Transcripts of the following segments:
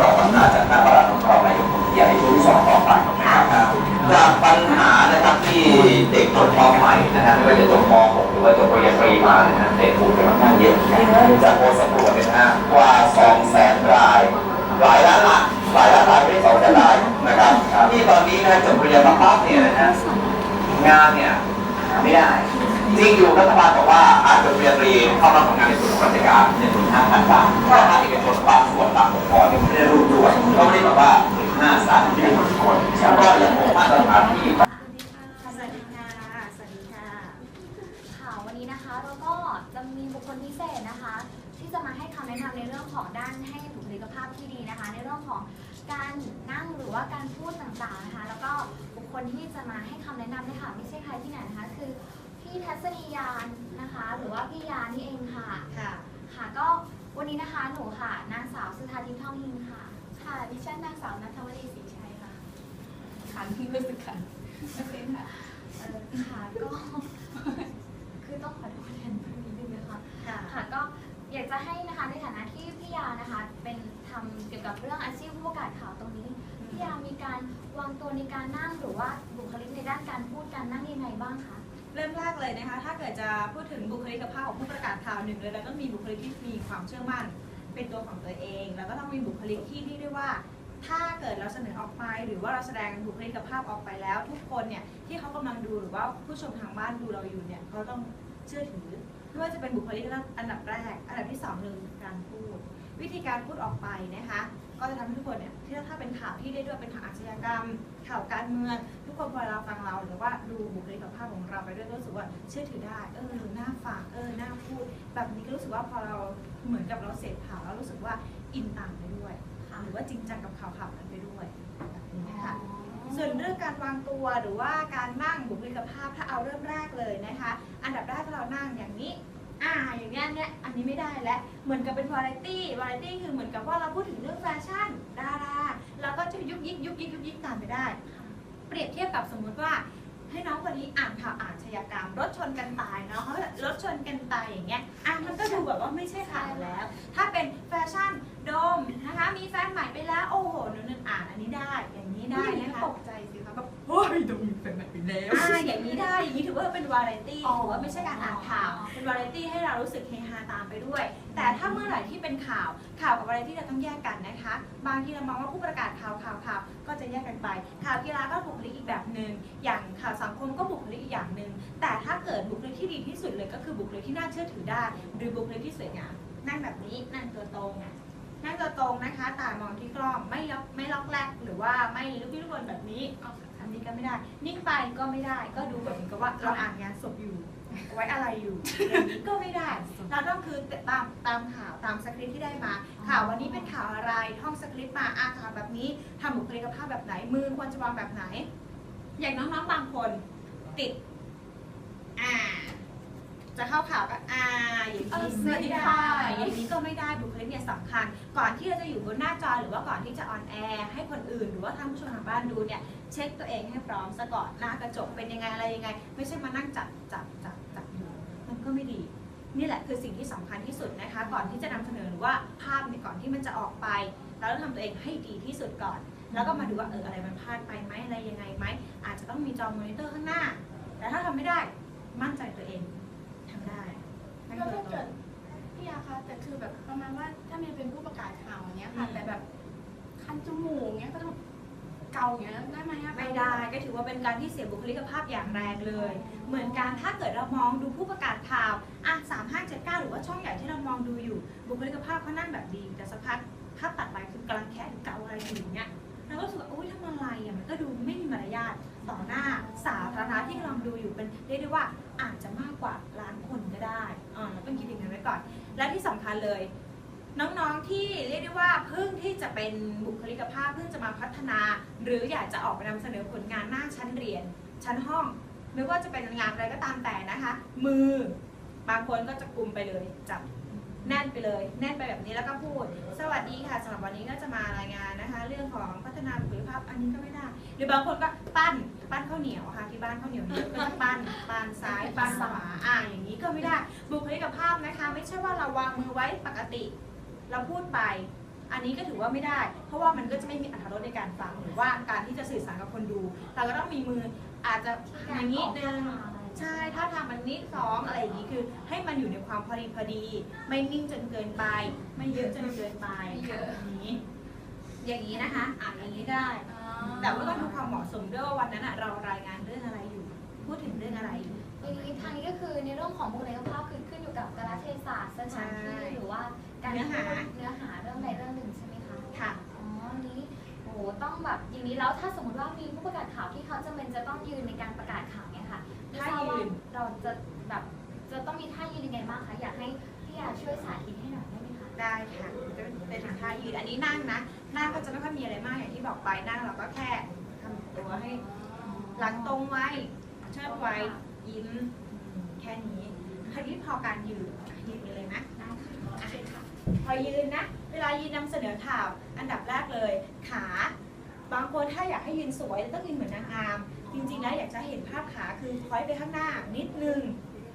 รองอำนาจจากหน้าประหลัดของรองนายกใหญ่ช่วงที่สองต่อไปนะครับจากปัญหานะครับที่เด็กจบมใหม่นะฮะไม่ว่าจะจบม .6 หรือว่าจบปริญญาตรีมานะฮะเด็กถูกเป็นค่อนข้างเยอะจากโพลสำรวจเนี่ยนะฮะกว่า2แสนรายหลายล้านละหลายล้านรายไม่ได้สองแสนรายนะครับที่ตอนนี้นะจบปริญญามาปั๊บเนี่ยนะฮะงานเนี่ยไม่ได้ จริงอยู่รัฐบาลบอกว่าอาจจะเรียนรีเข้ามาทำงานในส่วนของราชการในส่วนห้าพันบาทถ้าภาคเอกชนบางส่วนบางองค์กรเนี่ยไม่ได้รู้ด้วยก็ไม่ได้แบบว่าถึงห้าสามที่เป็นคนก็ยังคงมาตรฐานที่สวัสดีค่ะ สวัสดีค่ะค่ะวันนี้นะคะเราก็จะมีบุคคลพิเศษนะคะ ที่จะมาให้คำแนะนำในเรื่องของด้านให้บุคลิกภาพที่ดีนะคะ ในเรื่องของการนั่งหรือว่าการพูดต่างๆนะคะ แล้วก็บุคคลที่จะมาให้คำแนะนำเนี่ยค่ะไม่ใช่ใครที่ไหนนะคะ คือ พี่ทัศนียานนะคะ หรือว่าพี่ยานี่เองค่ะ ค่ะ ค่ะก็วันนี้นะคะหนูค่ะ นางสาวสุธาทิพย์ทองหินค่ะ ค่ะดิฉันนางสาวนัทวดีศรีชัยค่ะขันรู้สึกขันโอเคค่ะเออค่ะก็ คือต้องขอโทษแทนเพื่อนนิดนึงนะคะ ค่ะ ค่ะก็อยากจะให้นะคะในฐานะที่พี่ยานะคะ เป็นทำเกี่ยวกับเรื่องอาชีพผู้ประกาศข่าวตรงนี้พี่ยามีการวางตัวในการนั่ง เริ่มแรกเลยนะคะ ถ้าเกิดจะพูดถึงบุคลิกภาพของผู้ประกาศข่าวหนึ่งเลยเราต้องมีบุคลิกที่มีความเชื่อมั่น เป็นตัวของตัวเอง แล้วก็ต้องมีบุคลิกที่เรียกได้ว่า ถ้าเกิดเราเสนอออกไป หรือว่าเราแสดงบุคลิกภาพออกไปแล้ว ทุกคนเนี่ยที่เขากำลังดูหรือว่าผู้ชมทางบ้านดูเราอยู่เนี่ยเขาต้องเชื่อถือไม่ว่าจะเป็นบุคลิกอันดับแรก อันดับที่สองคือการพูด วิธีการพูดออกไปนะคะ ก็จะทำให้ทุกคนเนี่ยที่ถ้าเป็นข่าวที่ได้ด้วยเป็นข่าวอาชญากรรม ข่าวการเมืองทุกคนพอเราฟังเรา หรือว่าดูบุคลิกภาพของเราไปด้วยก็รู้สึกว่าเชื่อถือได้เออน่าฟังเออน่าพูด แบบนี้ก็รู้สึกว่าพอเราเหมือนกับเราเสพข่าวแล้วรู้สึกว่าอินตามไปด้วยหรือว่าจริงจังกับข่าวข่าวนั้นไปด้วยแบบนี้นะคะส่วนเรื่องการวางตัวหรือว่าการนั่งบุคลิกภาพถ้าเอาเริ่มแรกเลยนะคะ อันดับแรกถ้าเรานั่งอย่างนี้ อ่าอย่างเงี้ยเนี่ยอันนี้ไม่ได้แล้วเหมือนกับเป็นวาไรตี้วาไรตี้คือเหมือนกับว่าเราพูดถึงเรื่องแฟชั่นดาราเราก็จะยุกยิกยุกยิกยุกยิกตามไปได้ เปรียบเทียบกับสมมุติว่า ให้น้องคนนี้อ่านข่าวอ่านชญากรรมรถชนกันตายเนาะเขาแบบรถชนกันตายอย่างเงี้ยอะมันก็ดูแบบว่าไม่ใช่ข่าวแล้ว ถ้าเป็นแฟชั่นโดมนะคะมีแฟนใหม่ไปแล้วโอ้โหนั่นอ่านอันนี้ได้อย่างนี้ได้นะคะตกใจาเป็นวาไรตี้อ๋อถือว่าไม่ใช่การอ่านข่าว เป็นวาไรตี้ให้เรารู้สึกเฮฮาตามไปด้วย แต่ถ้าเมื่อไหร่ที่เป็นข่าวข่าวกับวาไรตี้เราต้องแยกกันนะคะ บางทีเรามองว่าผู้ประกาศข่าวข่าวข่าวก็จะแยกกันไป ข่าวกีฬาก็บุคลิกอีกแบบหนึ่งอย่างข่าวสังคมก็บุคลิกอีกอย่างหนึ่งแต่ถ้าเกิดบุคลิกที่ดีที่สุดเลยก็คือบุคลิกที่น่าเชื่อถือได้ หรือบุคลิกที่สวยงามนั่งแบบนี้นั่งตัวตรงนั่งตัวตรงนะคะตามองที่กล้องไม่ล็อกไม่ล็อกแรกหรือว่าไม่ลุกลี้ลุกลนแบบนี้ อันนี้ก็ไม่ได้ นิ่งไปก็ไม่ได้ ก็ดูแบบเหมือนกับว่าเราอ่านงานศพอยู่ ไว้อะไรอยู่อย่างนี้ก็ไม่ได้ เราต้องคือตามตามข่าวตามสคริปต์ที่ได้มา ข่าววันนี้เป็นข่าวอะไร ท่องสคริปต์มาอ่านข่าวแบบนี้ทำบุคลิกภาพแบบไหน มือควรจะวางแบบไหน อย่างน้องๆบางคนติดอ่า จะเข้าข่าวก็อ่าอย่างนี้ไม่ได้ อย่างนี้ก็ไม่ได้บุคลิกเนี่ยสำคัญ ก่อนที่เราจะอยู่บนหน้าจอหรือว่าก่อนที่จะออนแอร์ให้คนอื่น หรือว่าท่านผู้ชมทางบ้านดูเนี่ยเช็คตัวเองให้พร้อมซะก่อนหน้ากระจกเป็นยังไงอะไรยังไง ไม่ใช่มานั่งจับจับจับจับอยู่มันก็ไม่ดีนี่แหละคือสิ่งที่สำคัญที่สุดนะคะ ก่อนที่จะนำเสนอหรือว่าภาพเนี่ยก่อนที่มันจะออกไปเราต้องทำตัวเองให้ดีที่สุดก่อน แล้วก็มาดูว่าเอออะไรมันพลาดไปไหมอะไรยังไงไหมอาจจะต้องมีจอมอนิเตอร์ข้างหน้า แต่ถ้าทำไม่ได้มั่นใจตัวเอง นั่นแล้วคือถ้าตัวเกิดพี่ยาคะแต่คือแบบประมาณว่าถ้าเมย์เป็นผู้ประกาศข่าวอย่างเงี้ยค่ะอืมแต่แบบคันจมูกเงี้ยก็ต้องเกาอย่างเงี้ยได้ไหมอะไม่ได้ก็ถือว่าเป็นการที่เสียบุคลิกภาพอย่างแรงเลย เหมือนกันถ้าเกิดเรามองดูผู้ประกาศข่าวอะสามห้าเจ็ดเก้าหรือว่าช่องใหญ่ที่เรามองดูอยู่ บุคลิกภาพเขานั่งแบบดีแต่สักพักภาพตัดไปคือกำลังแค่เกาอะไรอยู่อย่างเงี้ยเราก็รู้สึกว่าอุ้ยทำอะไรอะมันก็ดูไม่มีมารยาทต่อหน้าสาธารณะที่กำลังดูอยู่เป็นเรียกได้ว่าอาจจะมากกว่าล้านคนก็ได้ อ่าเราต้องคิดอย่างนั้นไว้ก่อน และที่สำคัญเลย น้องๆที่เรียกได้ว่าเพิ่งที่จะเป็นบุคลิกภาพเพิ่งจะมาพัฒนา หรืออยากจะออกไปนำเสนอผลงานหน้าชั้นเรียน ชั้นห้อง ไม่ว่าจะเป็นงานอะไรก็ตามแต่นะคะ มือบางคนก็จะกลุมไปเลยจับ แน่นไปเลย แน่นไปแบบนี้แล้วก็พูด สวัสดีค่ะสำหรับวันนี้ก็จะมารายงานนะคะ เรื่องของพัฒนาบุคลิกภาพอันนี้ก็ไม่ได้ หรือบางคนก็ปั้นปั้นข้าวเหนียวค่ะที่บ้านข้าวเหนียวเยอะก็จะปั้นปั้นซ้ายปั้นขวาอ่าอย่างนี้ก็ไม่ได้บุคลิกภาพนะคะ ไม่ใช่ว่าเราวางมือไว้ปกติ เราพูดไป อันนี้ก็ถือว่าไม่ได้ เพราะว่ามันก็จะไม่มีอรรถรสในการฟังหรือว่าการที่จะสื่อสารกับคนดู เราก็ต้องมีมืออาจจะอย่างนี้นึง ใช่ถ้าทำมันนิดสองอะไรอย่างนี้คือ ให้มันอยู่ในความพอดีพอดี ไม่นิ่งจนเกินไป ไม่เยอะจนเกินไปไม่เยอะอย่างนี้ อย่างนี้นะคะอ่านอย่างนี้ได้ แต่ว่าต้องดูความเหมาะสมด้วยว่าวันนั้นอะเรารายงานเรื่องอะไรอยู่ พูดถึงเรื่องอะไรอยู่ทีนี้ทางนี้ก็คือในเรื่องของบุคลิกภาพคือขึ้นอยู่กับกาลเทศะสถานที่ใช่หรือว่าการเนื้อหา พูดเนื้อหาเรื่องใดเรื่องหนึ่งใช่ไหมคะ ค่ะ อ๋ออันนี้โอ้โหต้องแบบอย่างนี้แล้วถ้าสมมติว่ามีผู้ประกาศข่าวที่เขาจำเป็นจะต้องยืนใน ทราบว่าเราจะแบบจะต้องมีท่ายืนยังไงบ้างคะ อยากให้พี่ยาช่วยสาธิตให้หน่อยได้ไหมคะ ได้ค่ะจะเป็นท่ายืน อันนี้นั่งนะ นั่งก็จะไม่ค่อยมีอะไรมากอย่างที่บอกไปนั่งเราก็แค่ทำตัวให้ หลังตรงไว้เชิดไว้ยิ้มอืมแค่นี้คราวนี้พอการยืนยืนไปเลยไหมได้ค่ะพอยืนนะ เวลายืนนำเสนอข่าว อันดับแรกเลย ขา บางคนถ้าอยากให้ยืนสวยต้องยืนเหมือนนางงาม จริงๆแล้วอยากจะเห็นภาพขาคือพอยไปข้างหน้า นิดนึง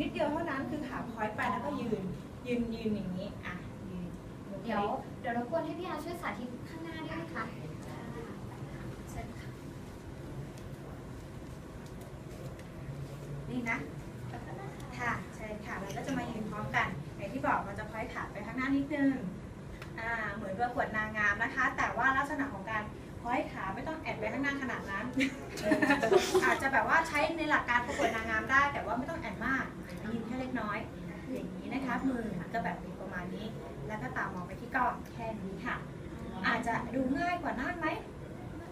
นิดเดียวเท่านั้นคือขาพอยไปแล้วก็ยืนยืนยืนอย่างนี้อะยืนเดี๋ยวเดี๋ยวรบกวนให้พี่อาช่วยสาธิตข้างหน้าได้ไหมคะเชิญค่ะ นี่นะ ค่ะใช่ค่ะเราก็จะมายืนพร้อมกันอย่างที่บอกมันจะพอยขาไปข้างหน้านิดนึงอ่าเหมือนประกวดนางงามนะคะ แต่ว่าลักษณะของการพอยขาไม่ต้องแอดไปข้างหน้าขนาดนั้น อาจจะแบบว่าใช้ในหลักการประกวดนางงามได้ แต่ว่าไม่ต้องแอดมากยืนแค่เล็กน้อย อย่างนี้นะคะมือก็แบบประมาณนี้ แล้วก็ตามองไปที่กล้องแค่นี้ค่ะ อาจจะดูง่ายกว่านั่งไหม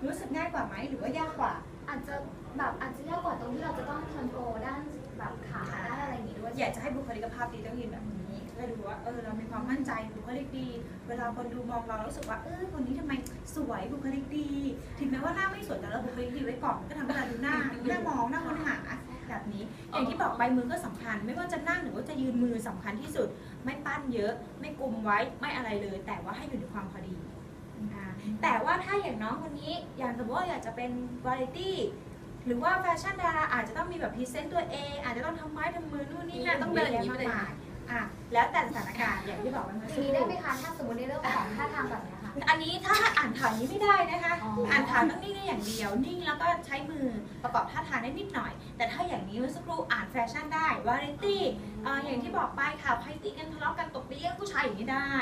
รู้สึกง่ายกว่าไหมหรือว่ายากกว่า อาจจะแบบอาจจะยากกว่าตรงที่เราจะต้องคอนโทรลด้านแบบขาด้านอะไรอย่างนี้ด้วยอยากจะให้บุคลิกภาพดีต้องยืนแบบนี้ เพื่อดูว่าเออเรามีความมั่นใจบุคลิกดี เวลาคนดูมองเรารู้สึกว่าเออคนนี้ทำไมสวยบุคลิกดี ถึงแม้ว่าหน้าไม่สวยแต่เราบุคลิกดีไว้ก่อนก็ทำให้เราดูหน้าหน้ามองหน้าค้นหาแบบนี้ อย่างที่บอกไปมือก็สำคัญ ไม่ว่าจะนั่งหรือว่าจะยืนมือสำคัญที่สุด ไม่ปั้นเยอะ ไม่กลุมไว้ไม่อะไรเลย แต่ว่าให้อยู่ในความพอดีแต่ว่าถ้าอย่างน้องคนนี้อย่างสมมติว่าอยากจะเป็นวาไรตี้หรือว่าแฟชั่นดาราอาจจะต้องมีแบบพรีเซนต์ตัวเอง อาจจะต้องทำไม้ทำมือนู่นนี่นั่นต้องเดินอย่างนี้มา กไปเลยมายอะแล้วแต่สถานการณ์อย่างที่บอกไปเมื่ออสัย่ากงนี้ได้ครู่ไหมคะถ้าสมมติในเรื่องของท่าทางแบบเนี้ยค่ะ อันนี้ถ้าอ่านข่าวนี้ไม่ได้นะคะ อ๋ออ่ อ่านข่าวต้องนิ่งได้อย่างเดียว นิ่งแล้วก็ใช้มือประกอบท่าทางได้นิดหน่อย แต่ถ้าอย่างนี้เมื่อสักครู่อ่านแฟชั่นได้วาไรตี้เอ่ออย่างที่บอกไปข่าวไพตีกันทะเลาะกันตบตีแย่งผู้ชายอย่างนี้ได้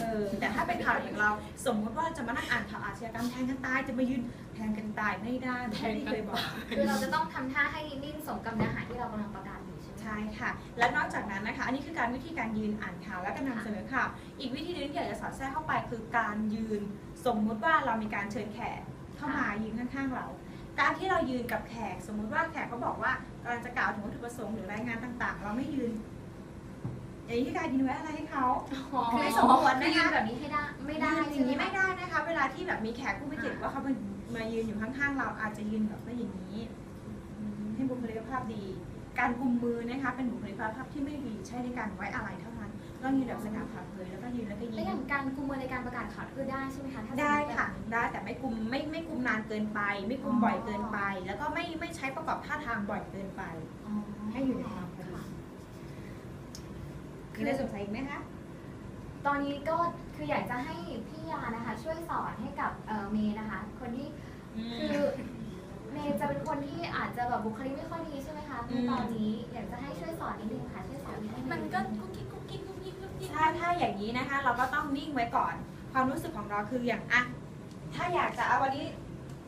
เออแต่ถ้าเป็นข่าวอย่างเรา สมมุติว่าจะมานั่งอ่านข่าวอาชญากรรมแทงกันตายจะมายืนแทงกันตายไม่ได้เหมือนที่เคยบอก คือเราจะต้องทำท่าให้นิ่งสมกับเนื้อหาที่เรากำลังประกาศอยู่ใช่ไหมคะใช่ค่ะ และนอกจากนั้นนะคะ อันนี้คือการวิธีการยืนอ่านข่าวและการนำเสนอข่าว อีกวิธีหนึงที่อยากจะสอดแทรกเข้าไปคือการยืน สมมุติว่าเรามีการเชิญแขกเข้ามายืนข้างๆเรา การที่เรายืนกับแขก สมมุติว่าแขกเขาบอกว่ากำลังจะกล่าวถึงวัตถุประสงค์หรือรายงานต่างๆ เราไม่ยืนอย่างนี้คือการยืนไว้อะไรให้เขาคือไม่ไม่สสมมควรไม่นะยืนคะแบบนี้ให้ได้ไม่ได้ยืนอใช่ย่างไหมนี้ไม่คะได้นะคะ เวลาที่แบบมีแขกผู้มีเกียรติว่าเขามามายืนอยู่ข้างๆเราอาจจะยืนแบบว่าอย่างนี้อืมให้บุคลิกภาพดี การกุมมือนะคะเป็นบุคลิกภาพที่ไม่ดีใช้ในการไว้อะไรเท่านั้นต้องยืนแบบสง่าผ่าเผยแล้วก็ยืนแล้วก็แล้วยิ้อย่ามงการกุมมือในการประกาศข่าวคือได้ใช่ไหมคะถ้าสมมุติได้ค่ะได้แต่ไม่กุมไม่ไม่กุมนานเกินไป ไม่กุมบ่อยเกินไป แล้วก็ไม่ไม่ใช้ประกอบท่าทางบ่อยเกินไปอ๋อให้อยู่ในความพอดีมีอะไรสงสัยอีกไหมคะ ตอนนี้ก็คืออยากจะให้พี่ยานะคะ ช่วยสอนให้กับเอ่อเมย์นะคะ คนที่คือ เมย์จะเป็นคนที่อาจจะแบบบุคลิกไม่ค่อยดีใช่ไหมคะในตอนนี้อยากจะให้ช่วยสอนนิดนึงค่ะช่วยสอนนิดนึงมันก็กุ๊กกิ๊กกุ๊กกิ๊กกุ๊กกิ๊กกุ๊กกิ๊กถ้าถ้าอย่างนี้นะคะ เราก็ต้องนิ่งไว้ก่อน ความรู้สึกของเราคืออย่างอะถ้าอยากจะเอาวันนี้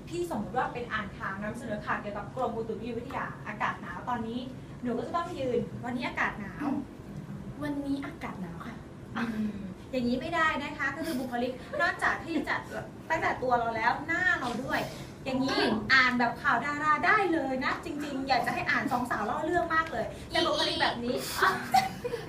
พี่สมมติว่าเป็นอ่านข่าวนำเสนอข่าวเกี่ยวกับกรมอุตุนิยมวิทยาอากาศหนาวตอนนี้หนูก็จะต้องยืน วันนี้อากาศหนาว วันนี้อากาศหนาวค่ะอย่างนี้ไม่ได้นะคะก็คือบุคลิกนอกจากที่จะตั้งแต่ตัวเราแล้วหน้าเราด้วย อย่างนี้อ่านแบบข่าวดาราได้เลยนะ จริง ๆ อยากจะให้อ่านสองสาวเล่าเรื่องมากเลย แต่บุคลิกแบบนี้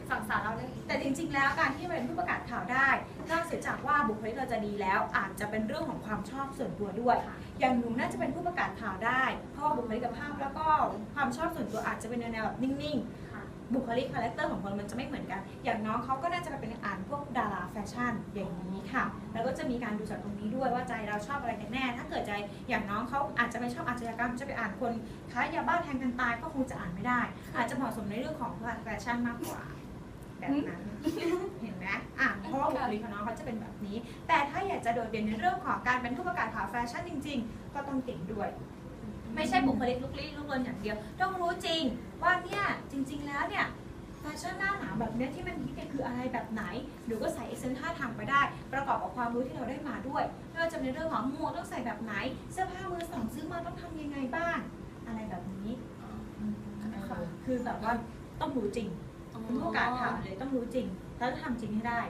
สองสาวเราเรื่องแต่จริง ๆ แล้วการที่เป็นผู้ประกาศข่าวได้นอกเสียจากว่าบุคลิกเราจะดีแล้ว อาจจะเป็นเรื่องของความชอบส่วนตัวด้วย อย่างหนูน่าจะเป็นผู้ประกาศข่าวได้ เพราะว่าบุคลิกภาพแล้วก็ความชอบส่วนตัวอาจจะเป็นแนวแบบนิ่งๆ บุคลิกคาแรคเตอร์ของคนมันจะไม่เหมือนกัน อย่างน้องเขาก็น่าจะเป็นอ่านพวกดาราแฟชั่นอย่างนี้ค่ะ แล้วก็จะมีการดูจากตรงนี้ด้วยว่าใจเราชอบอะไรกันแน่ ถ้าเกิดใจอย่างน้องเขาอาจจะไม่ชอบอาชญากรรม จะไปอ่านคนค้ายาบ้าแทงกันตายก็คงจะอ่านไม่ได้ อาจจะเหมาะสมในเรื่องของแฟชั่นมากกว่าแบบนั้นเห็นไหมอะเพราะว่าบุคลิกของน้องเขาจะเป็นแบบนี้ แต่ถ้าอยากจะโดดเด่นในเรื่องของการเป็นผู้ประกาศข่าวแฟชั่นจริง ๆ ก็ต้องเก่งด้วย ไม่ใช่บุคลิกลุกลี้ลุกลนอย่างเดียว ต้องรู้จริง ว่าเนี่ยจริงๆแล้วเนี่ยแฟชั่นหน้าหนาวแบบเนี้ยที่มันฮิตเนี่ยคืออะไรแบบไหน หรือก็ใส่เอเซนท่าทางไปได้ ประกอบกับความรู้ที่เราได้มาด้วยไม่ว่าจะเป็นเรื่องของหมวกต้องใส่แบบไหน เสื้อผ้ามือสองซื้อมาต้องทำยังไงบ้าง อะไรแบบนี้เออคือแบบว่าต้องรู้จริงเป็นผู้ประกาศข่าวเลยต้องรู้จริง แล้วทำจริงให้ได้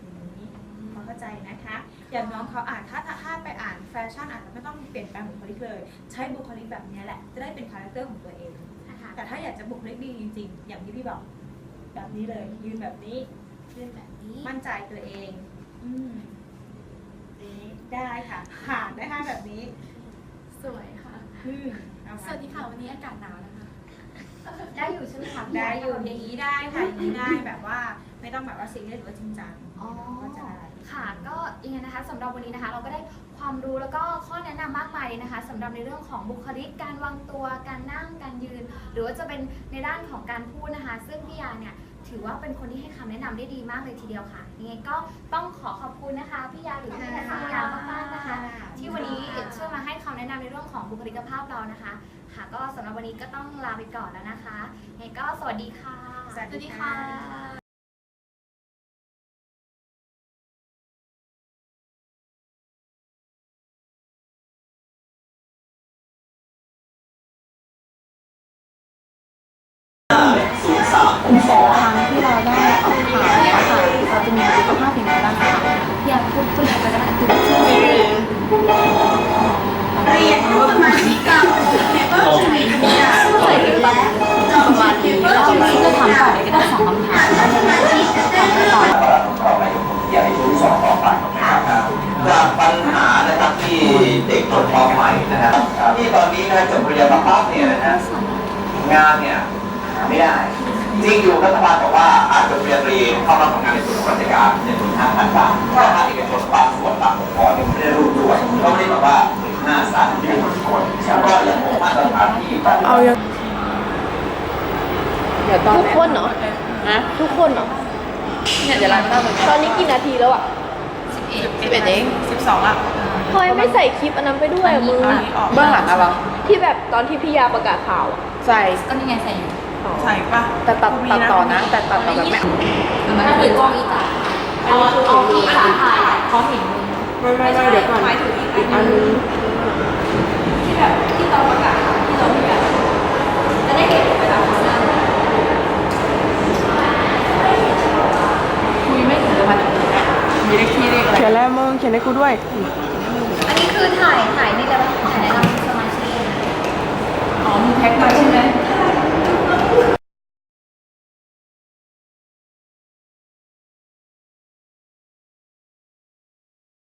อย่างนี้ พอเข้าใจนะคะ อย่างน้องเขาอ่านถ้าถ้าไปอ่านแฟชั่นอาจจะไม่ต้องเปลี่ยนแปลงบุคลิกเลย ใช้บุคลิกแบบนี้แหละ จะได้เป็นคาแรคเตอร์ของตัวเองนะคะ แต่ถ้าอยากจะบุคลิกดีจริงๆ อย่างที่พี่บอก แบบนี้เลย ยืนแบบนี้ เรื่องแบบนี้มั่นใจตัวเองอืมนี่ได้ค่ะ ผ่านได้ค่ะแบบนี้สวยค่ะ อืมเอาสค่ะวัสดีค่ะ วันนี้อากาศหนาวนะคะ ได้อยู่ใช่ไหมคะพี่ได้ยาอยู่อย่างนี้ได้ค่ะอย่างนี้ได้แบบว่าไม่ต้องแบบว่าซีเรียสหรือว่าจริงจังอ๋อ ก็จะได้ ค่ะ ก็ยังไงนะคะสำหรับวันนี้นะคะ เราก็ได้ ความรู้แล้วก็ข้อแนะนำมากมายเลยนะคะสำหรับในเรื่องของบุคลิกการวางตัวการนั่งการยืน หรือว่าจะเป็นในด้านของการพูดนะคะ ซึ่งพี่ยาเนี่ยถือว่าเป็นคนที่ให้คำแนะนำได้ดีมากเลยทีเดียวค่ะยังไงก็ต้องขอขอบคุณนะคะพี่ยาหรือพี่นัทยามากๆนะคะ ที่วันนี้ช่วยมาให้คำแนะนำในเรื่องของบุคลิกภาพเรานะคะ ค่ะก็สำหรับวันนี้ก็ต้องลาไปก่อนแล้วนะคะยังไงก็สวัสดีค่ะ สวัสดีค่ะ คำถามแล้วในที่ถามไปต่อต่อไปอย่างในช่วงที่สองต่อไปนะครับจากปัญหานะครับที่เด็กจบมใหม่นะครับที่ตอนนี้นะจบปริญญาตรีปั๊บเนี่ยนะฮะงานเนี่ยหาไม่ได้จริงอยู่รัฐบาลบอกว่าอาจจะปริญญาตรีเข้ามาทำงานในส่วนของราชการในส่วนห้าพันบาทก็ภาคเอกชนบางส่วนบางองค์กรเนี่ยไม่ได้รู้ด้วยก็ไม่ได้แบบว่าถึงห้าสามที่เป็นคนแล้วก็ยังคงมาตรฐานที่แบบเอายังทุกคนเหรอ ฮะทุกคนเหรอเนี่ยเดี๋ยวเราไม่ต้องเลยตอนนี้กี่นาทีแล้วอะสิบเอ็ดสิบเอ็ดเองสิบสองอะทำไมไม่ใส่คลิปอันนั้นไปด้วยอะมึงอันนี้ออกเบื้องหลังอะเหรอที่แบบตอนที่พี่ยาประกาศข่าวอะใส่ก็นี่ไงใส่อยู่ใส่ปะแต่ตัดตัดต่อนะ แต่ตัดต่อแบบไม่มันก็คือกล้องอีจ่าเอาเอาอีจ่าถ่ายเขาเห็นมึงไม่ไม่ไม่เดี๋ยวก่อนหมายถึงอีกอีกอันนึง ให้กูด้วย อันนี้คือถ่ายถ่ายนี่แล้วถ่ายในลำสมาชิกอ๋อมีแพ็คมา